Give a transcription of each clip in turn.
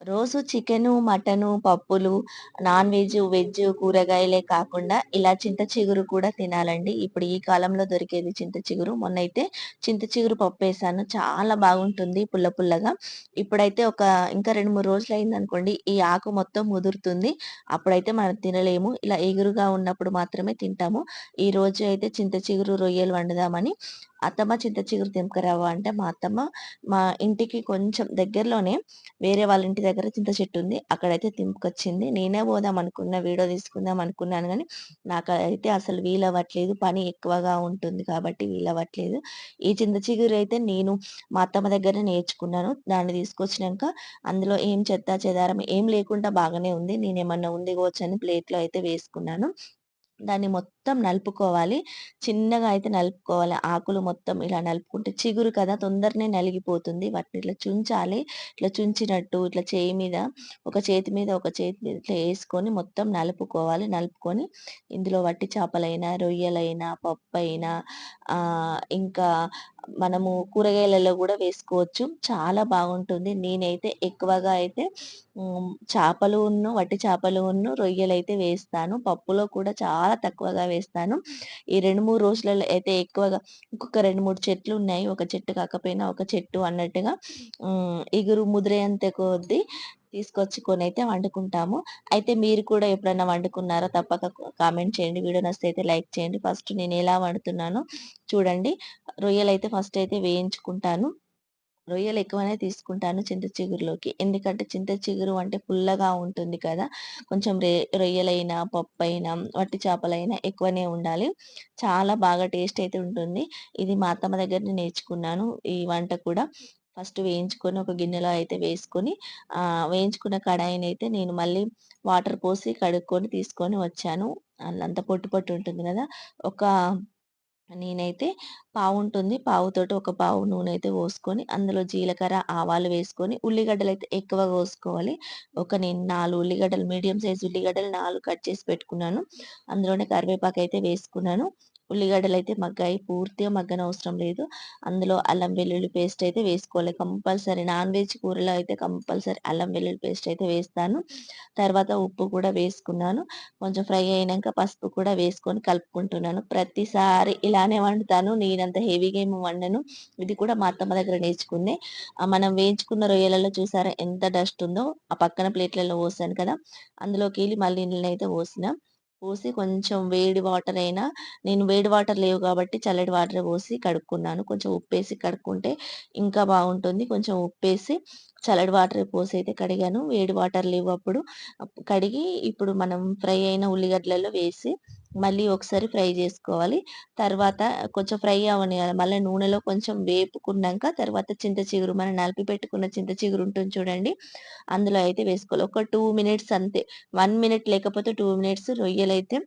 రోజు chicken, mutton, పప్పులు, non veg, veg కూరగాయలే కాకుండా ఇలా చింత చిగురు కూడా తినాలండి. ఇప్పుడు ఈ కాలంలో దొరికేది చింత చిగురు. మొన్నైతే చింత చిగురు పప్పేసాను. చాలా బాగుంటుంది పుల్ల పుల్లగా. ఇప్పుడైతే ఒక ఇంకా రెండు మూడు రోజులు అయింది అనుకోండి ఈ ఆకు మొత్తం ముదురుతుంది. అప్పుడైతే మనం తినలేము. ఇలా ఎగురుగా ఉన్నప్పుడు మాత్రమే తింటాము. ఈరోజు అయితే చింత చిగురు రొయ్యలు వండుదామని అత్తమ్మ చింత చిగురు తెంపుకురావా అంటే మా అత్తమ్మ మా ఇంటికి కొంచెం దగ్గరలోనే వేరే వాళ్ళ ఇంటి దగ్గర చింత చెట్టు ఉంది. అక్కడైతే తెంపుకొచ్చింది. నేనే పోదాం అనుకున్న వీడియో తీసుకుందాం అనుకున్నాను కానీ నాకు అయితే అసలు వీలవ్వట్లేదు. పని ఎక్కువగా ఉంటుంది కాబట్టి వీలవ్వట్లేదు. ఈ చింత చిగురు అయితే నేను మా అత్తమ్మ దగ్గర నేర్చుకున్నాను. దాన్ని తీసుకొచ్చినాక అందులో ఏం చెత్త చెదారం ఏం లేకుండా బాగానే ఉంది. నేనేమన్నా ఉంది అని ప్లేట్‌లో అయితే వేసుకున్నాను. దాన్ని మొత్తం నలుపుకోవాలి. చిన్నగా అయితే నలుపుకోవాలి. ఆకులు మొత్తం ఇలా నలుపుకుంటే చిగురు కదా తొందరనే నలిగిపోతుంది. వాటిని ఇట్లా చుంచాలి. ఇట్లా చుంచినట్టు ఇట్లా చేయి మీద ఒక చేతి మీద ఒక చేతి మీద ఇట్లా వేసుకొని మొత్తం నలుపుకోవాలి. నలుపుకొని ఇందులో వట్టి చేపలైనా, రొయ్యలైనా, పప్పు అయినా ఇంకా మనము కూరగాయలలో కూడా వేసుకోవచ్చు. చాలా బాగుంటుంది. నేనైతే ఎక్కువగా అయితే చేపలు ఉన్ను వట్టి చేపలు ఉన్నా రొయ్యలు రొయ్యలైతే వేస్తాను. పప్పులో కూడా చాలా చాలా తక్కువగా వేస్తాను. ఈ 2, 3 రోజులలో అయితే ఎక్కువగా ఇంకొక 2, 3 చెట్లున్నాయి. ఒక చెట్టు కాకపోయినా ఒక చెట్టు అన్నట్టుగా ఇగురు ముదిరేంత కొద్దీ అయితే వండుకుంటాము. అయితే మీరు కూడా ఎప్పుడైనా వండుకున్నారా? తప్పక కామెంట్ చేయండి. వీడియో నచ్చితే అయితే లైక్ చేయండి. ఫస్ట్ నేను ఎలా వండుతున్నానో చూడండి. రొయ్యలైతే ఫస్ట్ అయితే వేయించుకుంటాను. రొయ్యలు ఎక్కువనే తీసుకుంటాను చింత చిగురులోకి. ఎందుకంటే చింత చిగురు అంటే పుల్లగా ఉంటుంది కదా! కొంచెం రే రొయ్యలైనా, అయినా వట్టి చేపలైనా ఎక్కువనే ఉండాలి. చాలా బాగా టేస్ట్ అయితే ఉంటుంది. ఇది మా అత్తమ్మ దగ్గర నేర్చుకున్నాను ఈ వంట కూడా. ఫస్ట్ వేయించుకొని ఒక గిన్నెలో అయితే వేసుకొని వేయించుకున్న వేయించుకున్న అయితే నేను మళ్ళీ వాటర్ పోసి కడుక్కొని తీసుకొని వచ్చాను. అంత పొట్టు పొట్టు ఉంటుంది కదా ఒక నేనైతే పావు ఉంటుంది పావుతోటి ఒక పావు నూనె అయితే పోసుకొని, అందులో జీలకర్ర, ఆవాలు వేసుకొని, ఉల్లిగడ్డలు అయితే ఎక్కువ కోసుకోవాలి. ఒక నేను నాలుగు ఉల్లిగడ్డలు మీడియం సైజ్ ఉల్లిగడ్డలు నాలుగు కట్ చేసి పెట్టుకున్నాను. అందులోనే కరివేపాకు అయితే వేసుకున్నాను. ఉల్లిగడ్డలు అయితే మగ్గాయి. పూర్తిగా మగ్గన అవసరం లేదు. అందులో అల్లం వెల్లుల్లి పేస్ట్ అయితే వేసుకోవాలి. కంపల్సరీ నాన్ వెజ్ కూరలో అయితే కంపల్సరీ అల్లం వెల్లుల్లి పేస్ట్ అయితే వేస్తాను. తర్వాత ఉప్పు కూడా వేసుకున్నాను. కొంచెం ఫ్రై అయినాక పసుపు కూడా వేసుకొని కలుపుకుంటున్నాను. ప్రతిసారి ఇలానే వండుతాను. నేనంత హెవీగా ఏమి వండను. ఇది కూడా మా అత్తమ్మ దగ్గర నేర్చుకుందే. మనం వేయించుకున్న రొయ్యలలో చూసారా ఎంత డస్ట్ ఉందో, ఆ పక్కన ప్లేట్‌లలో పోసాను కదా! అందులోకి వెళ్ళి మళ్ళీ నీళ్ళనైతే పోసిన. పోసి కొంచెం వేడి వాటర్ అయినా నేను వేడి వాటర్ లేవు కాబట్టి చల్లటి వాటర్ పోసి కడుక్కున్నాను. కొంచెం ఉప్పేసి కడుక్కుంటే ఇంకా బాగుంటుంది. కొంచెం ఉప్పేసి చల్లటి వాటర్ పోసి అయితే కడిగాను. వేడి వాటర్ లేవు అప్పుడు. కడిగి ఇప్పుడు మనం ఫ్రై అయిన ఉల్లిగడ్డలలో వేసి మళ్ళీ ఒకసారి ఫ్రై చేసుకోవాలి తర్వాత కొంచెం ఫ్రై అవ్వనియాలి. మళ్ళీ నూనెలో కొంచెం వేపుకున్నాక తర్వాత చింత చిగురు మనం నలిపి పెట్టుకున్న చింత చిగురు ఉంటుంది చూడండి. అందులో అయితే వేసుకోవాలి. ఒక టూ మినిట్స్ అంతే. వన్ మినిట్ లేకపోతే టూ మినిట్స్ రొయ్యలైతే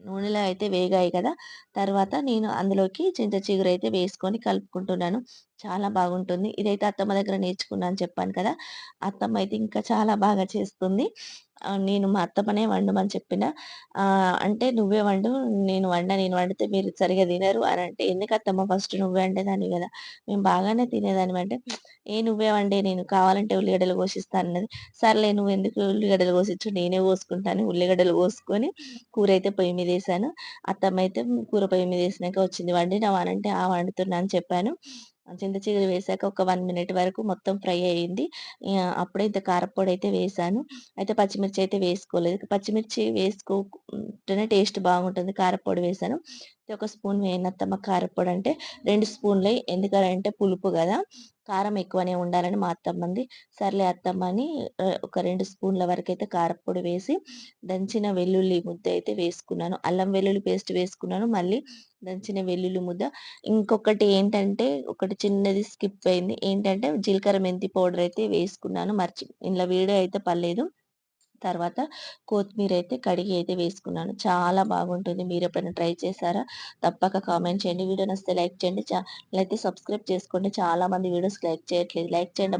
నూనెలో అయితే వేగాయి కదా! తర్వాత నేను అందులోకి చింత చిగురైతే వేసుకొని కలుపుకుంటున్నాను. చాలా బాగుంటుంది. ఇదైతే అత్తమ్మ దగ్గర నేర్చుకున్నాను చెప్పాను కదా! అత్తమ్మ అయితే ఇంకా చాలా బాగా చేస్తుంది. నేను మా అత్తమ్మనే వండమని చెప్పిన. అంటే "నువ్వే వండు. నేను వండ. నేను వండితే మీరు సరిగ్గా తినరు" అని అంటే ఎందుకు అత్తమ్మ ఫస్ట్ నువ్వే వండేదాన్ని కదా మేము బాగానే తినేదాన్ని అంటే, "ఏ నువ్వేవండి నేను కావాలంటే ఉల్లిగడ్డలు కోసిస్తానన్నది అన్నది. సర్లే నువ్వెందుకు ఉల్లిగడ్డలు కోసిచ్చుడు నేనే కోసుకుంటాను. ఉల్లిగడ్డలు కోసుకొని కూర అయితే పొయ్యి మీదేశాను. అత్తమ్మ అయితే కూర పొయ్యి మీద వేసినాక వచ్చింది. "వండినవా" వానంటే "ఆ! వండుతున్నా" అని చెప్పాను. చింత చిగురు వేసాక ఒక వన్ మినిట్ వరకు మొత్తం ఫ్రై అయింది. అప్పుడే ఇంత అయితే వేసాను అయితే పచ్చిమిర్చి అయితే వేసుకోలేదు. పచ్చిమిర్చి వేసుకుంటేనే టేస్ట్ బాగుంటుంది. కారప్పొడి వేసాను ఒక స్పూన్ వేయనత్తమ్మ కారపొడి అంటే రెండు స్పూన్లు ఎందుకంటే పులుపు కదా కారం ఎక్కువనే ఉండాలని మా అత్తమ్మంది. సర్లే అత్తమ్మ అని ఒక రెండు స్పూన్‌ల వరకైతే కారపొడి వేసి, దంచిన వెల్లుల్లి ముద్ద అయితే వేసుకున్నాను. అల్లం వెల్లుల్లి పేస్ట్ వేసుకున్నాను. మళ్ళీ దంచిన వెల్లుల్లి ముద్ద. ఇంకొకటి ఏంటంటే, ఒకటి చిన్నది స్కిప్ అయింది. ఏంటంటే జీలకర్ర మెంతి పౌడర్ అయితే వేసుకున్నాను. మర్చి ఇందులో వీడియో అయితే పర్లేదు తర్వాత కొత్తిమీర అయితే కడిగి అయితే వేసుకున్నాను. చాలా బాగుంటుంది. మీరు ఎప్పుడైనా ట్రై చేశారా? తప్పక కామెంట్ చేయండి. వీడియో నచ్చితే లైక్ చేయండి. ఛానెల్ అయితే సబ్స్క్రైబ్ చేసుకోండి. చాలా మంది వీడియోస్ లైక్ చేయట్లేదు. లైక్ చేయండి.